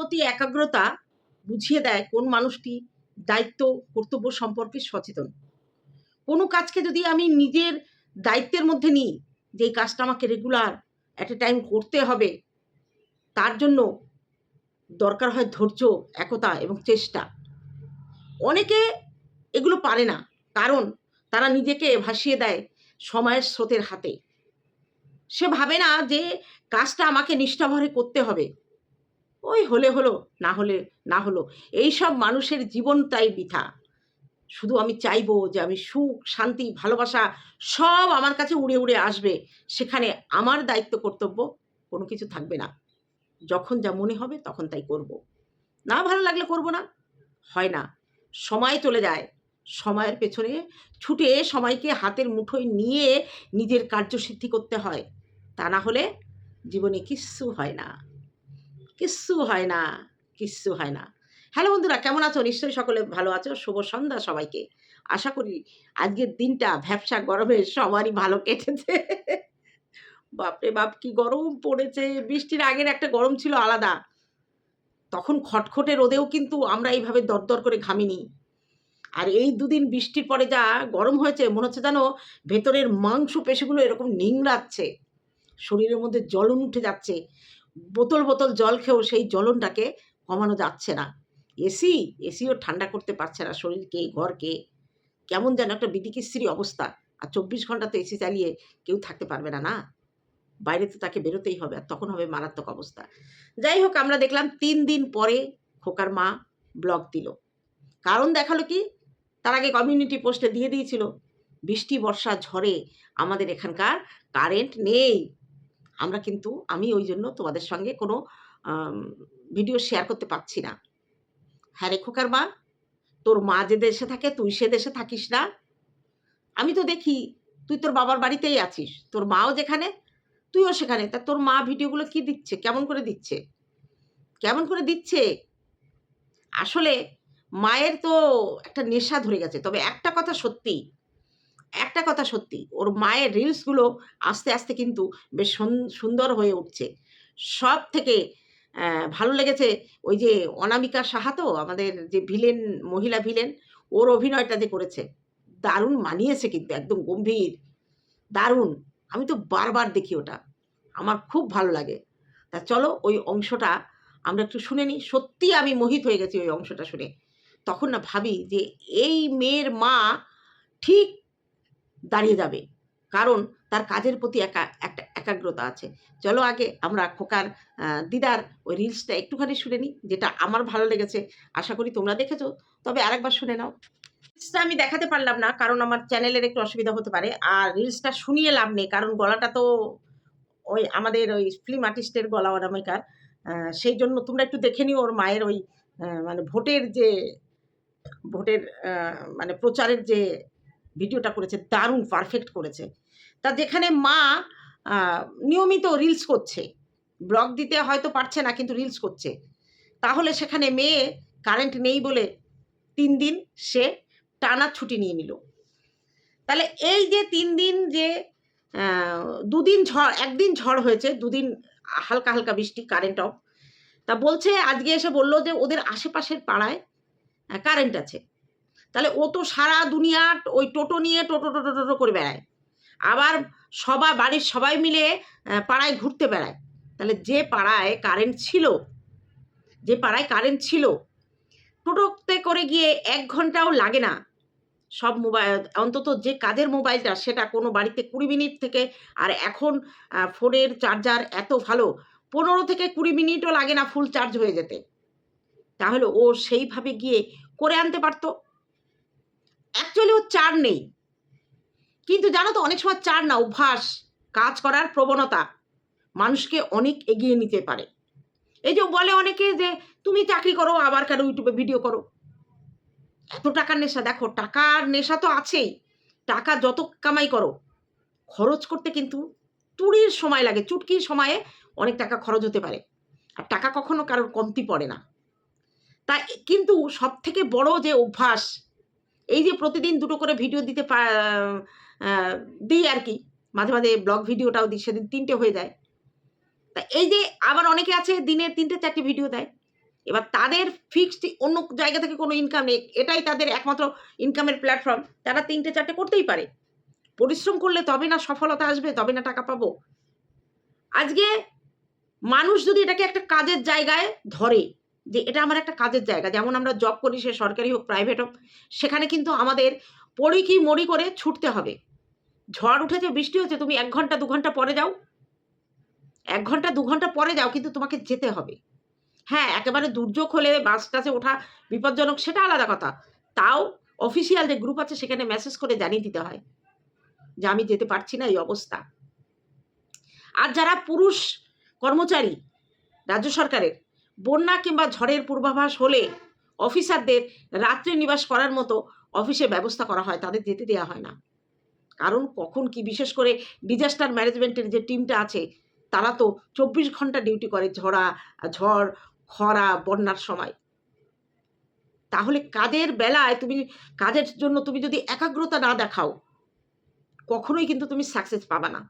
প্রতি একাগ্রতা বুঝিয়ে দেয় কোন মানুষটি দায়িত্ব, কর্তব্য সম্পর্কে সচেতন। কোনো কাজকে যদি আমি নিজের দায়িত্বের মধ্যে নিই যে কাজটা আমাকে রেগুলার অ্যাট এ টাইম করতে হবে, তার জন্য দরকার হয় ধৈর্য, একতা এবং চেষ্টা। অনেকে এগুলো পারে না, কারণ তারা নিজেকে ভাসিয়ে দেয় সময়ের স্রোতের হাতে। সে ভাবে না যে কাজটা আমাকে নিষ্ঠাভরে করতে হবে। ওই হলে হলো, না হলে না হলো। এইসব মানুষের জীবনটাই বৃথা। শুধু আমি চাইব যে আমি সুখ, শান্তি, ভালোবাসা সব আমার কাছে উড়ে উড়ে আসবে। সেখানে আমার দায়িত্ব, কর্তব্য কোনো কিছু থাকবে না। যখন যা মনে হবে তখন তাই করব। না ভালো লাগলে করব না। হয় না। সময় চলে যায়। সময়ের পেছনে ছুটে সময়কে হাতের মুঠোয় নিয়ে নিজের কার্যসিদ্ধি করতে হয়। তা না হলে জীবনে কিচ্ছু হয় না। কিচ্ছু হয় না, কিচ্ছু হয় না। হ্যালো বন্ধুরা, কেমন আছো? নিশ্চয়ই সকলে ভালো আছো। শুভ সন্ধ্যা সবাইকে। আশা করি আজকের দিনটা ভ্যাবসা গরমে সবারই ভালো কেটেছে। বাপরে বাপ, কি গরম পড়েছে। বৃষ্টির আগের একটা গরম ছিল আলাদা। তখন খটখটে রোদেও কিন্তু আমরা এইভাবে দরদর করে ঘামিনি। আর এই দুদিন বৃষ্টির পরে যা গরম হয়েছে, মনে হচ্ছে যেন ভেতরের মাংস পেশিগুলো এরকম নিংড়াচ্ছে। শরীরের মধ্যে জ্বলন উঠে যাচ্ছে। বোতল বোতল জল খেয়েও সেই জ্বলনটাকে কমানো যাচ্ছে না। এসি, এসিও ঠান্ডা করতে পারছে না শরীরকে ঘরকে কেমন যেন একটা বিদিকিস্ত্রী অবস্থা। আর চব্বিশ ঘণ্টা তো এসি চালিয়ে কেউ থাকতে পারবে না না? বাইরে তো তাকে বেরোতেই হবে আর তখন হবে মারাত্মক অবস্থা। যাই হোক, আমরা দেখলাম তিন দিন পরে খোকার মা ব্লক দিল। কারণ দেখাল কি? তার আগে কমিউনিটি পোস্টে দিয়ে দিয়েছিল, বৃষ্টি, বর্ষা, ঝড়ে আমাদের এখানকার কারেন্ট নেই। আমরা কিন্তু, আমি ওই জন্য তোমাদের সঙ্গে কোনো ভিডিও শেয়ার করতে পারছি না। হ্যাঁ রে খোকার মা তোর মা যে দেশে থাকে, তুই সে দেশে থাকিস না। আমি তো দেখি, তুই তোর বাবার বাড়িতেই আছিস, তোর মাও যেখানে, তুইও সেখানে। তা তোর মা ভিডিওগুলো কি দিচ্ছে? কেমন করে দিচ্ছে? কেমন করে দিচ্ছে? আসলে মায়ের তো একটা নেশা ধরে গেছে। তবে একটা কথা সত্যি একটা কথা সত্যি, ওর মায়ের রিলসগুলো আস্তে আস্তে কিন্তু বেশ সুন- সুন্দর হয়ে উঠছে। সব থেকে ভালো লেগেছে ওই যে অনামিকা সাহা তো, আমাদের যে ভিলেন, মহিলা ভিলেন, ওর অভিনয়টা যে করেছে, দারুণ মানিয়েছে কিন্তু, একদম গম্ভীর, দারুণ। আমি তো বারবার দেখি ওটা, আমার খুব ভালো লাগে। তা চলো ওই অংশটা আমরা একটু শুনে নিই, সত্যি আমি মোহিত হয়ে গেছি ওই অংশটা শুনে। তখন না ভাবি যে, এই মেয়ের মা ঠিক দাঁড়িয়ে যাবে। কারণ তার কাজের প্রতি একা, একটা একাগ্রতা আছে। চলো আগে আমরা খোকার দিদার ওই রিলসটা একটুখানি শুনে নিই, যেটা আমার ভালো লেগেছে। আশা করি তোমরা দেখেছ। তবে আরেকবার শুনে নাও। রিলসটা আমি দেখাতে পারলাম না, কারণ আমার চ্যানেলের একটু অসুবিধা হতে পারে। আর রিলসটা শুনিয়ে লাভ নেই, কারণ গলাটা তো ওই আমাদের ওই ফিল্ম আর্টিস্টের গলা অনামিকার। সেই জন্য তোমরা একটু দেখে নিও ওর মায়ের ওই মানে ভোটের যে, ভোটের মানে প্রচারের যে ভিডিওটা করেছে, দারুণ পারফেক্ট করেছে। তা যেখানে মা নিয়মিত রিলস করছে ব্লগ দিতে হয়তো পারছে না, কিন্তু রিলস করছে, তাহলে সেখানে মেয়ে কারেন্ট নেই বলে তিন দিন সে টানা ছুটি নিয়ে নিল। তাহলে এই যে তিন দিন যে দুদিন ঝড়, একদিন ঝড় হয়েছে, দুদিন হালকা হালকা বৃষ্টি কারেন্ট অফ তা বলছে, আজকে এসে বলল যে ওদের আশেপাশের পাড়ায় কারেন্ট আছে। তাহলে ও তো সারা দুনিয়া ওই টোটো নিয়ে টোটো টোটো টোটো করে বেড়ায়। আবার সবাই, বাড়ির সবাই মিলে পাড়ায় ঘুরতে বেড়ায়। তাহলে যে পাড়ায় কারেন্ট ছিল, যে পাড়ায় কারেন্ট ছিল, টোটোতে করে গিয়ে এক ঘন্টাও লাগে না। সব মোবাইল, অন্তত যে কাজের মোবাইলটা, সেটা কোনো বাড়িতে কুড়ি মিনিট থেকে, আর এখন ফোনের চার্জার এত ভালো, পনেরো থেকে কুড়ি মিনিটও লাগে না ফুল চার্জ হয়ে যেতে। তাহলে ও সেইভাবে গিয়ে করে আনতে পারতো। অ্যাকচুয়ালি ও চার নেই। কিন্তু জানো তো, অনেক সময় চার না, অভ্যাস, কাজ করার প্রবণতা মানুষকে অনেক এগিয়ে নিতে পারে। এই যে বলে অনেকে যে, তুমি চাকরি করো, আবার কেন ইউটিউবে ভিডিও করো? এত টাকার নেশা, দেখো, টাকার নেশা তো আছেই। টাকা যত কামাই করো, খরচ করতে কিন্তু তুড়ির সময় লাগে। চুটকির সময়ে অনেক টাকা খরচ হতে পারে। আর টাকা কখনো কারোর কমতি পড়ে না। তাই কিন্তু সব থেকে বড় যে অভ্যাস এই যে প্রতিদিন দুটো করে ভিডিও দিতে দিই আর কি। মাঝে মাঝে ব্লগ ভিডিওটাও দিই, সেদিন তিনটে হয়ে যায়। তা এই যে আবার অনেকে আছে, দিনে তিনটে চারটে ভিডিও দেয়। এবার তাদের ফিক্সড অন্য জায়গা থেকে কোনো ইনকাম নেই। এটাই তাদের একমাত্র ইনকামের প্ল্যাটফর্ম তারা তিনটে চারটে করতেই পারে। পরিশ্রম করলে তবে না সফলতা আসবে, তবে না টাকা পাবো। আজকে মানুষ যদি এটাকে একটা কাজের জায়গায় ধরে যে এটা আমার একটা কাজের জায়গা। যেমন আমরা জব করি, সে সরকারি হোক প্রাইভেট হোক, সেখানে কিন্তু আমাদের পড়ি কি মরি করে ছুটতে হবে। ঝড় উঠেছে, বৃষ্টি হচ্ছে, তুমি এক ঘণ্টা, দু ঘণ্টা পরে যাও। এক ঘণ্টা, দু ঘণ্টা পরে যাও, কিন্তু তোমাকে যেতে হবে। হ্যাঁ একেবারে দুর্যোগ হলে বাস টাসে ওঠা বিপজ্জনক, সেটা আলাদা কথা। তাও অফিসিয়াল যে গ্রুপ আছে, সেখানে মেসেজ করে জানিয়ে দিতে হয় যে আমি যেতে পারছি না, এই অবস্থা। আর যারা পুরুষ কর্মচারী, রাজ্য সরকারের বন্যা কিংবা ঝড়ের পূর্বাভাস হলে অফিসারদের রাত্রি নিবাস করার মতো অফিসে ব্যবস্থা করা হয়, তাদের যেতে দেওয়া হয় না। কারণ কখন কি বিশেষ করে ডিজাস্টার ম্যানেজমেন্টের যে টিমটা আছে, তারা তো চব্বিশ ঘণ্টা ডিউটি করে ঝড়া, ঝড়, খরা, বন্যার সময়। তাহলে কাজের বেলায় তুমি কাজের জন্য তুমি যদি একাগ্রতা না দেখাও, কখনোই কিন্তু তুমি সাকসেস পাবা না।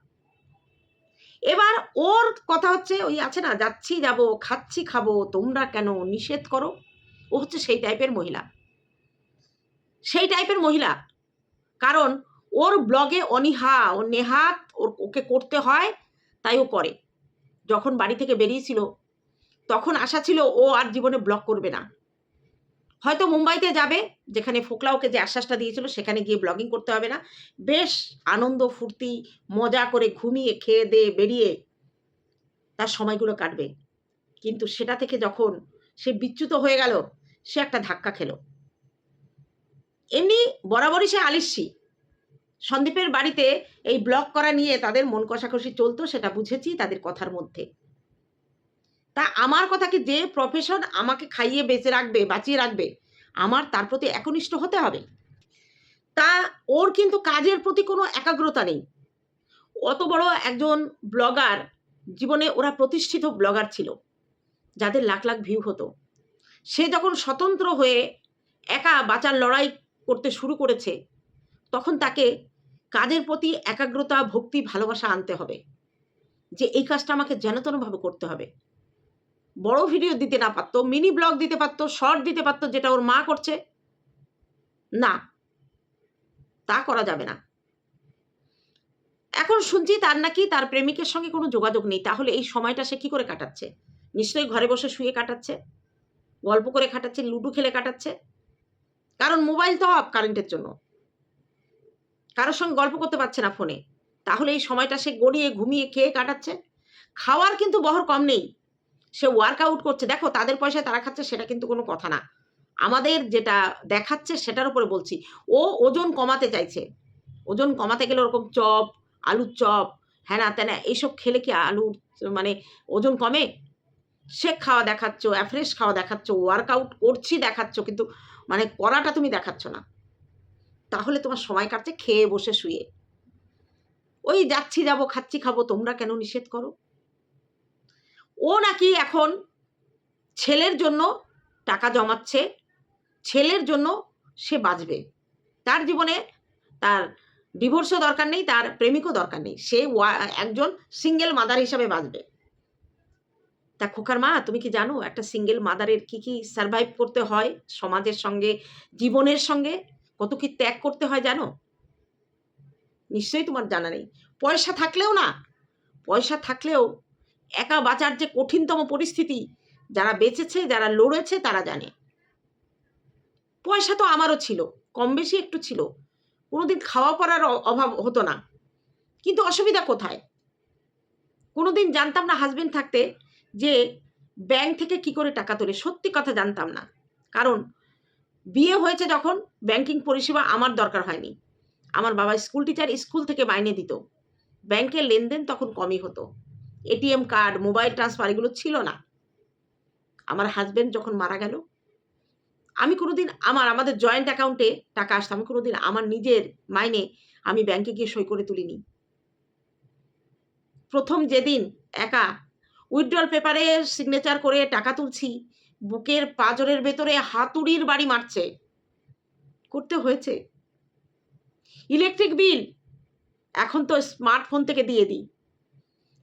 এবার ওর কথা হচ্ছে ওই আছে না, যাচ্ছি, যাব, খাচ্ছি, খাব, তোমরা কেন নিষেধ করো? ও হচ্ছে সেই টাইপের মহিলা। সেই টাইপের মহিলা। কারণ ওর ব্লগে অনিহা ও নেহাত, ওর ওকে করতে হয়, তাই ও করে। যখন বাড়ি থেকে বেরিয়েছিল, তখন আশা ছিল ও আর জীবনে ব্লগ করবে না। হয়তো মুম্বাইতে যাবে, যেখানে ফোকলা ওকে যে আশ্বাসটা দিয়েছিল সেখানে গিয়ে ব্লগিং করতে হবে না। বেশ আনন্দ, ফুর্তি, মজা করে ঘুমিয়ে, খেয়ে দিয়ে বেরিয়ে তার সময়গুলো কাটবে। কিন্তু সেটা থেকে যখন সে বিচ্যুত হয়ে গেল, সে একটা ধাক্কা খেলো। এমনি বরাবরই সে আলিস্যি। সন্দীপের বাড়িতে এই ব্লগ করা নিয়ে তাদের মন কষাকষি চলতো, সেটা বুঝেছি তাদের কথার মধ্যে। তা আমার কথা কি যে প্রফেশন আমাকে খাইয়ে বেঁচে রাখবে, বাঁচিয়ে রাখবে, আমার তার প্রতি একনিষ্ঠ হতে হবে? তা ওর কিন্তু কাজের প্রতি কোনো একাগ্রতা নেই। অত বড় একজন ব্লগার জীবনে ওরা প্রতিষ্ঠিত ব্লগার ছিল, যাদের লাখ লাখ ভিউ হতো। সে যখন স্বতন্ত্র হয়ে একা বাঁচার লড়াই করতে শুরু করেছে, তখন তাকে কাজের প্রতি একাগ্রতা, ভক্তি, ভালোবাসা আনতে হবে, যে এই কাজটা আমাকে যেনতনভাবে করতে হবে। বড় ভিডিও দিতে না পারতো মিনি ব্লগ দিতে পারতো শর্ট দিতে পারতো, যেটা ওর মা করছে, না, তা করা যাবে না। এখন শুনছি তার নাকি তার প্রেমিকের সঙ্গে কোনো যোগাযোগ নেই, তাহলে এই সময়টা সে কি করে কাটাচ্ছে? নিশ্চয়ই ঘরে বসে শুয়ে কাটাচ্ছে, গল্প করে কাটাচ্ছে, লুডো খেলে কাটাচ্ছে? কারণ মোবাইল তো অফ কারেন্টের জন্য। কারোর সঙ্গে গল্প করতে পারছে না ফোনে তাহলে এই সময়টা সে গড়িয়ে ঘুমিয়ে খেয়ে কাটাচ্ছে? খাওয়ার কিন্তু বহর কম নেই। সে ওয়ার্কআউট করছে। দেখো, তাদের পয়সায় তারা খাচ্ছে, সেটা কিন্তু কোনো কথা না। আমাদের যেটা দেখাচ্ছে, সেটার উপরে বলছি। ও ওজন কমাতে চাইছে। ওজন কমাতে গেলে ওরকম চপ, আলুর চপ, হ্যানা তেনা এইসব খেলে কি আলুর মানে ওজন কমে? সে খাওয়া দেখাচ্ছ অ্যাফ্রেশ খাওয়া দেখাচ্ছ ওয়ার্কআউট করছি দেখাচ্ছ, কিন্তু মানে করাটা তুমি দেখাচ্ছ না। তাহলে তোমার সময় কাটছে, খেয়ে বসে শুয়ে। ওই যাচ্ছি, যাব, খাচ্ছি, খাব, তোমরা কেন নিষেধ করো? ও নাকি এখন ছেলের জন্য টাকা জমাচ্ছে, ছেলের জন্য সে বাঁচবে। তার জীবনে তার ডিভোর্সও দরকার নেই, তার প্রেমিকও দরকার নেই। সে একজন সিঙ্গেল মাদার হিসাবে বাঁচবে। তা খোকার মা, তুমি কি জানো একটা সিঙ্গেল মাদারের কি কি সারভাইভ করতে হয় সমাজের সঙ্গে, জীবনের সঙ্গে? কত কি ত্যাগ করতে হয় জানো? নিশ্চয়ই তোমার জানা নেই। পয়সা থাকলেও না, পয়সা থাকলেও একা বাঁচার যে কঠিনতম পরিস্থিতি, যারা বেঁচেছে, যারা লড়েছে, তারা জানে। পয়সা তো আমারও ছিল কম বেশি একটু ছিল। কোনোদিন খাওয়া পড়ার অভাব হতো না। কিন্তু অসুবিধা কোথায়? কোনোদিন জানতাম না হাজবেন্ড থাকতে যে ব্যাংক থেকে কি করে টাকা তোলে। সত্যি কথা জানতাম না। কারণ বিয়ে হয়েছে যখন ব্যাংকিং পরিষেবা আমার দরকার হয়নি। আমার বাবা স্কুল টিচার স্কুল থেকে মাইনে দিত। ব্যাংকের লেনদেন তখন কমই হতো। এটিএম কার্ড মোবাইল ট্রান্সফার এগুলো ছিল না। আমার হাজব্যান্ড যখন মারা গেল, আমি কোনোদিন আমার, আমাদের জয়েন্ট অ্যাকাউন্টে টাকা আসতো, আমি কোনোদিন আমার নিজের মাইনে আমি ব্যাংকে গিয়ে সই করে তুলিনি। প্রথম যেদিন একা উইথড্রল পেপারে সিগনেচার করে টাকা তুলছি, বুকের পাজরের ভেতরে হাতুড়ির বাড়ি মারছে। করতে হয়েছে। ইলেকট্রিক বিল এখন তো স্মার্টফোন থেকে দিয়ে দিই।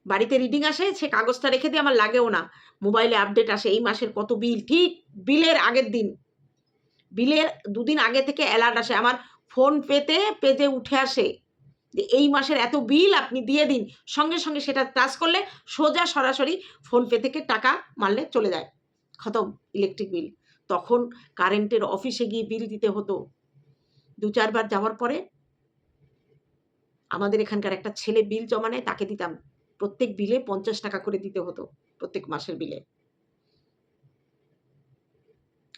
বাড়িতে রিডিং আসে, সে কাগজটা রেখে দিয়ে আমার লাগেও না। মোবাইলে আপডেট আসে, এই মাসের কত বিল ঠিক বিলের আগের দিন। বিলের দুদিন আগে থেকে অ্যালার্ট আসে। আমার ফোন পেতে পেজে উঠে আসে যে, এই মাসের এত বিল আপনি দিয়ে দিন। সঙ্গে সঙ্গে সেটা টাচ করলে সোজা সরাসরি ফোনপে থেকে টাকা মারলে চলে যায়। খতম ইলেকট্রিক বিল তখন কারেন্টের অফিসে গিয়ে বিল দিতে হতো। দু চারবার যাওয়ার পরে আমাদের এখানকার একটা ছেলে বিল জমা নেয়, তাকে দিতাম। প্রত্যেক বিলে পঞ্চাশ টাকা করে দিতে হতো, প্রত্যেক মাসের বিলে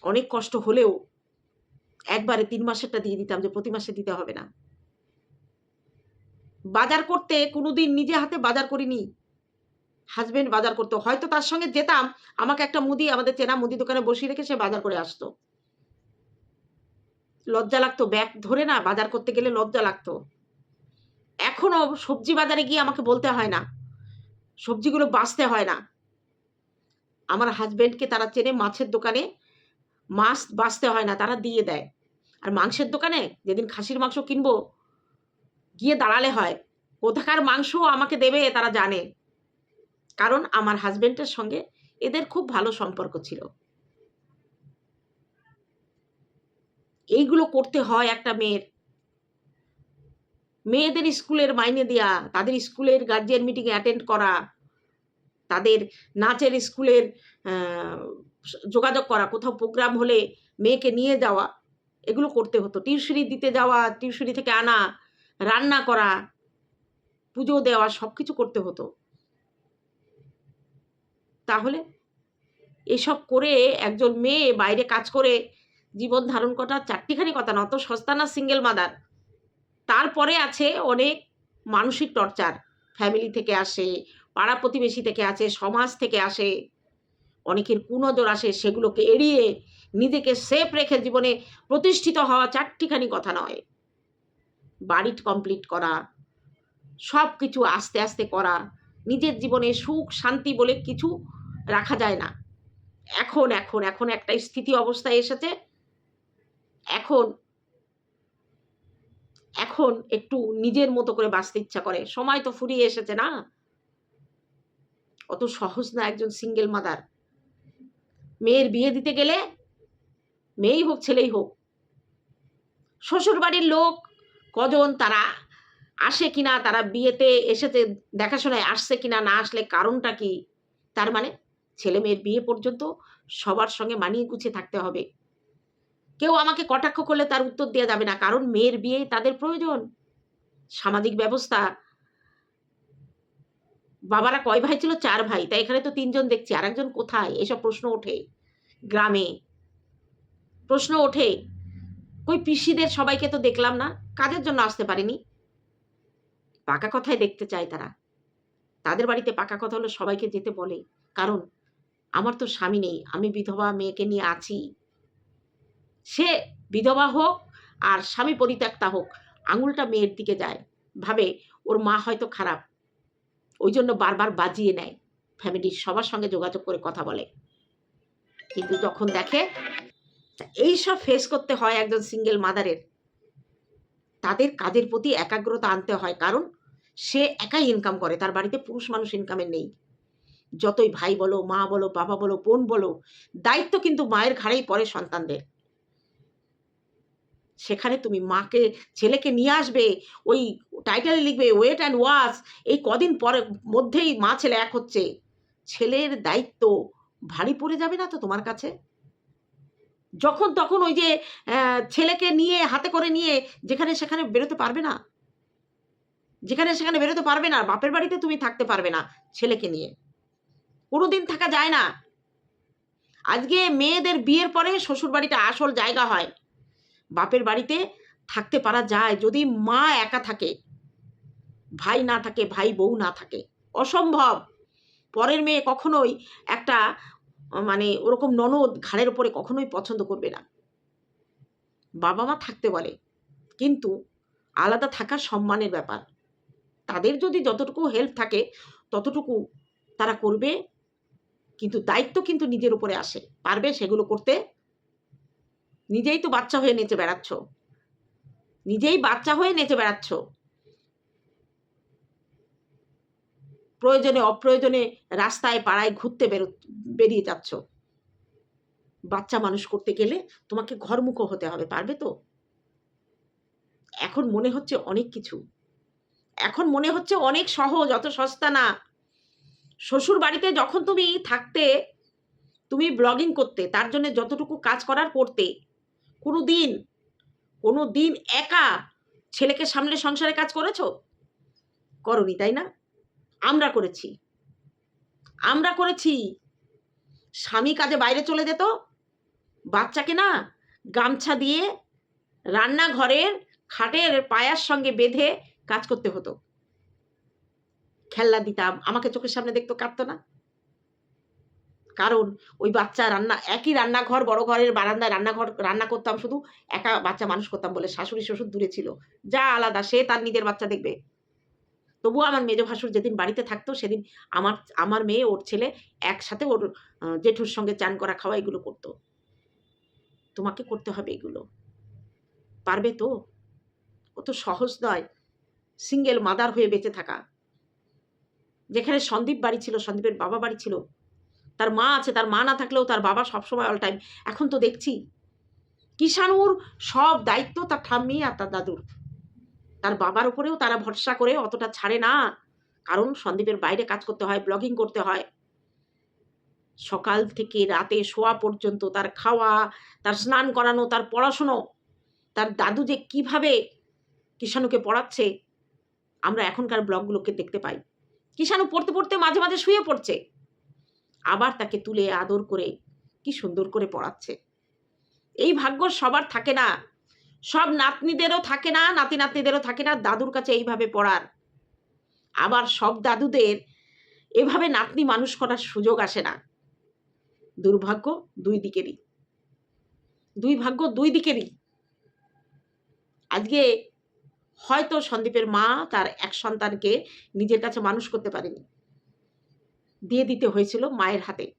অনেক কষ্ট হলেও একবারে তিন মাসেরটা দিয়ে দিতাম যে প্রতি মাসে দিতে হবে না। বাজার করতে কোনোদিন নিজে হাতে বাজার করিনি। হাজবেন্ড বাজার করতো। হয়তো তার সঙ্গে যেতাম, আমাকে একটা মুদি, আমাদের চেনা মুদি দোকানে বসিয়ে রেখে সে বাজার করে আসতো। লজ্জা লাগতো। ব্যাগ ধরে না, বাজার করতে গেলে লজ্জা লাগতো। এখনও সবজি বাজারে গিয়ে আমাকে বলতে হয় না সবজিগুলো বাঁচতে হয় না। আমার হাজবেন্ডকে তারা চেনে মাছের দোকানে, মাছ বাঁচতে হয় না, তারা দিয়ে দেয়। আর মাংসের দোকানে যেদিন খাসির মাংস কিনবো, গিয়ে দাঁড়ালে হয়, কোথাকার মাংস আমাকে দেবে তারা জানে। কারণ আমার হাজবেন্ডের সঙ্গে এদের খুব ভালো সম্পর্ক ছিল। এইগুলো করতে হয় একটা মেয়ের। মেয়েদের স্কুলের মাইনে দেওয়া তাদের স্কুলের গার্জিয়ান মিটিংয়ে অ্যাটেন্ড করা, তাদের নাচের স্কুলের যোগাযোগ করা, কোথাও প্রোগ্রাম হলে মেয়েকে নিয়ে যাওয়া, এগুলো করতে হতো। টিউশনি দিতে যাওয়া টিউশনি থেকে আনা, রান্না করা, পুজো দেওয়া সব কিছু করতে হতো। তাহলে এসব করে একজন মেয়ে বাইরে কাজ করে জীবন ধারণ করা চারটিখানি কথা না, অত সস্তা না সিঙ্গেল মাদার তারপরে আছে অনেক মানসিক টর্চার। ফ্যামিলি থেকে আসে, পাড়া প্রতিবেশী থেকে আসে, সমাজ থেকে আসে, অনেকের কুনজর আসে, সেগুলোকে এড়িয়ে নিজেকে সেফ রেখে জীবনে প্রতিষ্ঠিত হওয়া চারটিখানি কথা নয়। বাড়ি কমপ্লিট করা সব কিছু আস্তে আস্তে করা, নিজের জীবনে সুখ, শান্তি বলে কিছু রাখা যায় না। এখন এখন এখন একটা স্থিতি অবস্থায় এসেছে। এখন এখন একটু নিজের মতো করে বাঁচতে ইচ্ছা করে। সময় তো ফুরিয়ে এসেছে না? অত সহজ না একজন সিঙ্গেল মাদার মেয়ের বিয়ে দিতে গেলে মেয়েই হোক, ছেলেই হোক। শ্বশুর বাড়ির লোক কজন, তারা আসে কিনা, তারা বিয়েতে এসেছে, দেখাশোনায় আসছে কিনা, না আসলে কারণটা কি? তার মানে ছেলে মেয়ের বিয়ে পর্যন্ত সবার সঙ্গে মানিয়ে গুছিয়ে থাকতে হবে। কেউ আমাকে কটাক্ষ করলে তার উত্তর দেওয়া যাবে না, কারণ মেয়ের বিয়ে তাদের প্রয়োজন। সামাজিক ব্যবস্থা। বাবারা কয় ভাই ছিল? চার ভাই। তাই এখানে তো তিনজন দেখছি। আর একজন কোথায়? এসব প্রশ্ন ওঠে। গ্রামে। প্রশ্ন ওঠে, কই পিসিদের সবাইকে তো দেখলাম না। কাজের জন্য আসতে পারেনি। পাকা কথায় দেখতে চায় তারা। তাদের বাড়িতে পাকা কথা হলো সবাইকে যেতে বলে। কারণ, আমার তো স্বামী নেই। আমি বিধবা মেয়েকে নিয়ে আছি। সে বিধবা হোক আর স্বামী পরিত্যক্তা হোক, আঙুলটা মেয়ের দিকে যায়। ভাবে ওর মা হয়তো খারাপ। ওই জন্য বারবার বাজিয়ে নেয়। ফ্যামিলির সবার সঙ্গে যোগাযোগ করে কথা বলে। কিন্তু যখন দেখে এই সব ফেস করতে হয় একজন সিঙ্গেল মাদারের তাদের কাজের প্রতি একাগ্রতা আনতে হয়। কারণ সে একাই ইনকাম করে, তার বাড়িতে পুরুষ মানুষ ইনকামের নেই। যতই ভাই বলো, মা বলো, বাবা বলো, বোন বলো, দায়িত্ব কিন্তু মায়ের ঘাড়েই পড়ে সন্তানদের। সেখানে তুমি মাকে, ছেলেকে নিয়ে আসবে, ওই টাইটেলে লিখবে ওয়েট অ্যান্ড ওয়াশ এই কদিন পরে, মধ্যেই মা ছেলে এক হচ্ছে। ছেলের দায়িত্ব ভারী পড়ে যাবে না তো তোমার কাছে? যখন তখন ওই যে ছেলেকে নিয়ে, হাতে করে নিয়ে, যেখানে সেখানে বেরোতে পারবে না। যেখানে সেখানে বেরোতে পারবে না বাপের বাড়িতে তুমি থাকতে পারবে না ছেলেকে নিয়ে। কোনোদিন থাকা যায় না। আজকে মেয়েদের বিয়ের পরে শ্বশুর বাড়িটা আসল জায়গা হয়। বাপের বাড়িতে থাকতে পারা যায়। যদি মা একা থাকে, ভাই না থাকে, ভাই বউ না থাকে, অসম্ভব। পরের মেয়ে কখনোই একটা মানে ওরকম ননদ ঘাড়ের ওপরে কখনোই পছন্দ করবে না। বাবা মা থাকতে বলে, কিন্তু আলাদা থাকা সম্মানের ব্যাপার। তাদের যদি যতটুকু হেল্প থাকে, ততটুকু তারা করবে, কিন্তু দায়িত্ব কিন্তু নিজের উপরে আসে। পারবে সেগুলো করতে? নিজেই তো বাচ্চা হয়ে নেচে বেড়াচ্ছ। নিজেই বাচ্চা হয়ে নেচে বেড়াচ্ছ। প্রয়োজনে, অপ্রয়োজনে রাস্তায়, পাড়ায় ঘুরতে বেরো, বেরিয়ে যাচ্ছ। বাচ্চা মানুষ করতে গেলে তোমাকে ঘরমুখো হতে হবে, পারবে তো? এখন মনে হচ্ছে অনেক কিছু। এখন মনে হচ্ছে অনেক সহজ, অত সস্তা না। শ্বশুর বাড়িতে যখন তুমি থাকতে, তুমি ব্লগিং করতে, তার জন্য যতটুকু কাজ করার করতে কোনো দিন কোনো দিন একা ছেলেকে সামলে সংসারে কাজ করেছ? করনি, তাই না? আমরা করেছি। আমরা করেছি। স্বামী কাজে বাইরে চলে যেত, বাচ্চাকে না গামছা দিয়ে রান্নাঘরের খাটের পায়ার সঙ্গে বেঁধে কাজ করতে হতো। খেলনা দিতাম, আমাকে চোখের সামনে দেখতো, কাঁদতো না। কারণ ওই বাচ্চা রান্না, একই রান্নাঘর, বড় ঘরের বারান্দায় রান্নাঘর, রান্না করতাম শুধু একা বাচ্চা মানুষ করতাম বলে শাশুড়ি শ্বশুর দূরে ছিল। যা আলাদা, সে তার নিজের বাচ্চা দেখবে। তবুও আমার মেজ ভাসুর যেদিন বাড়িতে থাকতো সেদিন আমার আমার মেয়ে, ওর ছেলে একসাথে ওর জেঠুর সঙ্গে চান করা খাওয়া এগুলো করতো। তোমাকে করতে হবে এগুলো। পারবে তো? ও তো সহজ নয়। সিঙ্গেল মাদার হয়ে বেঁচে থাকা। যেখানে সন্দীপ বাড়ি ছিল, সন্দীপের বাবা বাড়ি ছিল তার মা আছে, তার মা না থাকলেও তার বাবা সবসময় অল টাইম এখন তো দেখছি, কিষাণুর সব দায়িত্ব তার ঠাম্মি আর তার দাদুর। তার বাবার উপরেও তারা ভরসা করে অতটা ছাড়ে না, কারণ সন্দীপের বাইরে কাজ করতে হয় ব্লগিং করতে হয়। সকাল থেকে রাতে শোয়া পর্যন্ত তার খাওয়া, তার স্নান করানো, তার পড়াশুনো, তার দাদু যে কীভাবে কিষাণুকে পড়াচ্ছে, আমরা এখনকার ব্লগগুলোকে দেখতে পাই। কিষাণু পড়তে পড়তে মাঝে মাঝে শুয়ে পড়ছে। আবার তাকে তুলে আদর করে কি সুন্দর করে পড়াচ্ছে। এই ভাগ্য সবার থাকে না। সব নাতনিদেরও থাকে না, নাতি নাতনিদেরও থাকে না, দাদুর কাছে এইভাবে পড়ার। আবার সব দাদুদের এভাবে নাতনি মানুষ করার সুযোগ আসে না। দুর্ভাগ্য দুই দিকেরই। দুই ভাগ্য দুই দিকেরই। আজকে হয়তো সন্দীপের মা তার এক সন্তানকে নিজের কাছে মানুষ করতে পারেনি। দিয়ে দিতে হয়েছিল মায়ের হাতে।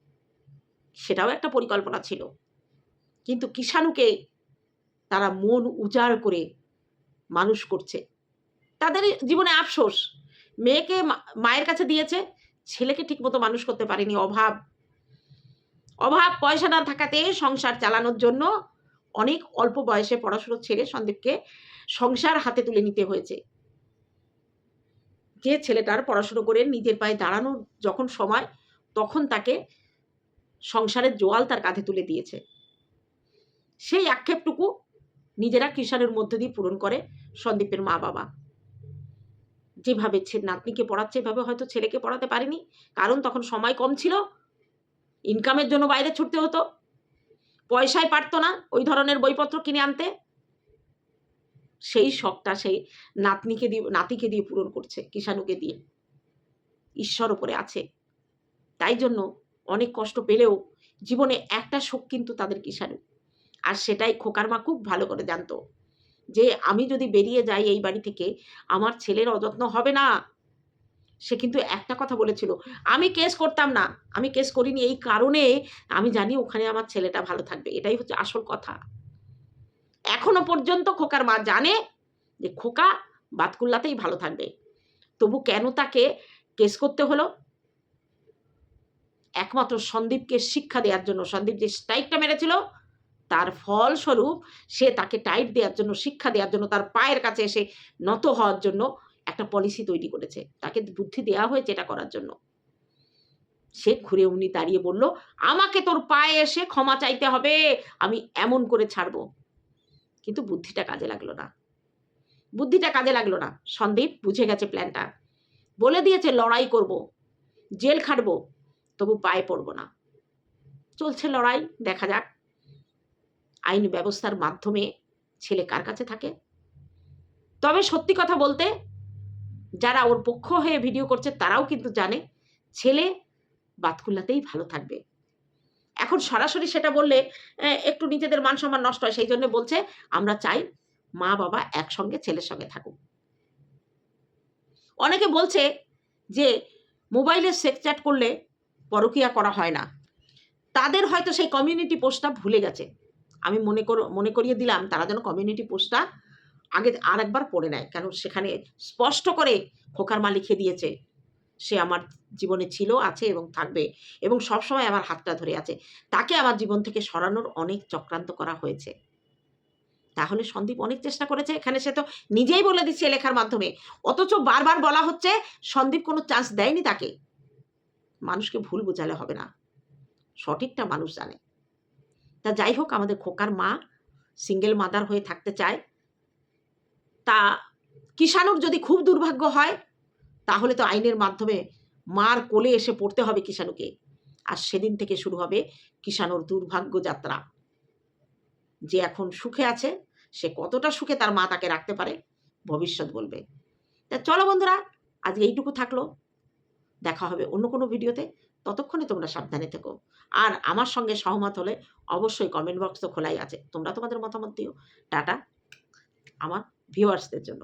সেটাও একটা পরিকল্পনা ছিল। কিন্তু কিষাণুকে তারা মন উজাড় করে মানুষ করছে। তাদের জীবনে আফসোস। মেয়েকে মায়ের কাছে দিয়েছে, ছেলেকে ঠিকমতো মানুষ করতে পারেনি। অভাব। অভাব, পয়সা না থাকাতে সংসার চালানোর জন্য অনেক অল্প বয়সে পড়াশুনো ছেড়ে সন্দীপকে সংসার হাতে তুলে নিতে হয়েছে। যে ছেলেটার পড়াশুনো করে নিজের পায়ে দাঁড়ানোর যখন সময়, তখন তাকে সংসারের জোয়াল তার কাঁধে তুলে দিয়েছে। সেই আক্ষেপটুকু নিজেরা কিষাণের মধ্যে দিয়ে পূরণ করে সন্দীপের মা বাবা যেভাবে নাতনিকে পড়াচ্ছে, এভাবে হয়তো ছেলেকে পড়াতে পারেনি। কারণ তখন সময় কম ছিল ইনকামের জন্য বাইরে ছুটতে হতো। পয়সায় পারতো না ওই ধরনের বইপত্র কিনে আনতে। সেই শখটা সেই নাতনিকে দিয়ে, নাতিকে দিয়ে পূরণ করছে, কিষাণুকে দিয়ে। ঈশ্বর ওপরে আছে। তাই জন্য অনেক কষ্ট পেলেও জীবনে একটা শোক কিন্তু তাদের কিষাণু। আর সেটাই খোকার মা খুব ভালো করে জানতো যে, আমি যদি বেরিয়ে যাই এই বাড়ি থেকে, আমার ছেলের অযত্ন হবে না। সে কিন্তু একটা কথা বলেছিল, আমি কেস করতাম না, আমি কেস করিনি এই কারণে আমি জানি ওখানে আমার ছেলেটা ভালো থাকবে। এটাই হচ্ছে আসল কথা। এখনও পর্যন্ত খোকার মা জানে যে খোকা বাতকুল্লাতেই ভালো থাকবে। তবু কেন তাকে কেস করতে হলো? একমাত্র সন্দীপকে শিক্ষা দেওয়ার জন্য, সন্দীপ যে স্ট্রাইকটা মেরেছিল, তার ফলস্বরূপ সে তাকে টাইট দেওয়ার জন্য, শিক্ষা দেওয়ার জন্য, তার পায়ের কাছে এসে নত হওয়ার জন্য একটা পলিসি তৈরি করেছে। তাকে বুদ্ধি দেওয়া হয়েছে এটা করার জন্য। সে ঘুরে উনি দাঁড়িয়ে বলল, আমাকে তোর পায়ে এসে ক্ষমা চাইতে হবে, আমি এমন করে ছাড়বো। কিন্তু বুদ্ধিটা কাজে লাগল না। বুদ্ধিটা কাজে লাগল না। সন্দীপ বুঝে গেছে প্ল্যানটা বলে দিয়েছে, লড়াই করব। জেল খাটব। তবু পায়ে পড়ব না। চলছে লড়াই, দেখা যাক। আইন ব্যবস্থার মাধ্যমে ছেলে কার কাছে থাকে? তবে সত্যি কথা বলতে, যারা ওর পক্ষ হয়ে ভিডিও করছে, তারাও কিন্তু জানে, ছেলে বাতকুল্লাতেই ভালো থাকবে। এখন সরাসরি সেটা বললে একটু নিজেদের মান সম্মান নষ্ট হয়, সেই জন্য বলছে, আমরা চাই মা, বাবা একসঙ্গে, ছেলের সঙ্গে থাকুক। অনেকে বলছে যে, মোবাইলে সেক্স চ্যাট করলে পরকিয়া করা হয় না। তাদের হয়তো সেই কমিউনিটি পোস্টটা ভুলে গেছে। আমি মনে কর, মনে করিয়ে দিলাম, তারা যেন কমিউনিটি পোস্টটা আগে আর একবার পড়ে নেয়। কেন? সেখানে স্পষ্ট করে খোকার মা লিখে দিয়েছে সে আমার জীবনে ছিল, আছে এবং থাকবে এবং সবসময় আমার হাতটা ধরে আছে। তাকে আমার জীবন থেকে সরানোর অনেক চক্রান্ত করা হয়েছে। তাহলে সন্দীপ অনেক চেষ্টা করেছে, এখানে সে তো নিজেই বলে দিচ্ছে লেখার মাধ্যমে। অথচ বারবার বলা হচ্ছে, সন্দীপ কোনো চান্স দেয়নি তাকে। মানুষকে ভুল বোঝালে হবে না। সঠিকটা মানুষ জানে। তা যাই হোক, আমাদের খোকার মা সিঙ্গেল মাদার হয়ে থাকতে চায়। তা কিষাণুর যদি খুব দুর্ভাগ্য হয় তাহলে তো আইনের মাধ্যমে মার কোলে এসে পড়তে হবে কিষাণুকে। আর সেদিন থেকে শুরু হবে কিষাণুর দুর্ভাগ্য যাত্রা। যে এখন সুখে আছে, সে কতটা সুখে তার মা তাকে রাখতে পারে, ভবিষ্যৎ বলবে। তা চলো বন্ধুরা আজ এইটুকু থাকল। দেখা হবে অন্য কোনো ভিডিওতে। ততক্ষণে তোমরা সাবধানে থেকো। আর আমার সঙ্গে সহমত হলে অবশ্যই কমেন্ট বক্স তো খোলাই আছে। তোমরা তোমাদের মতামত দিও। টাটা, আমার ভিউয়ার্সদের জন্য।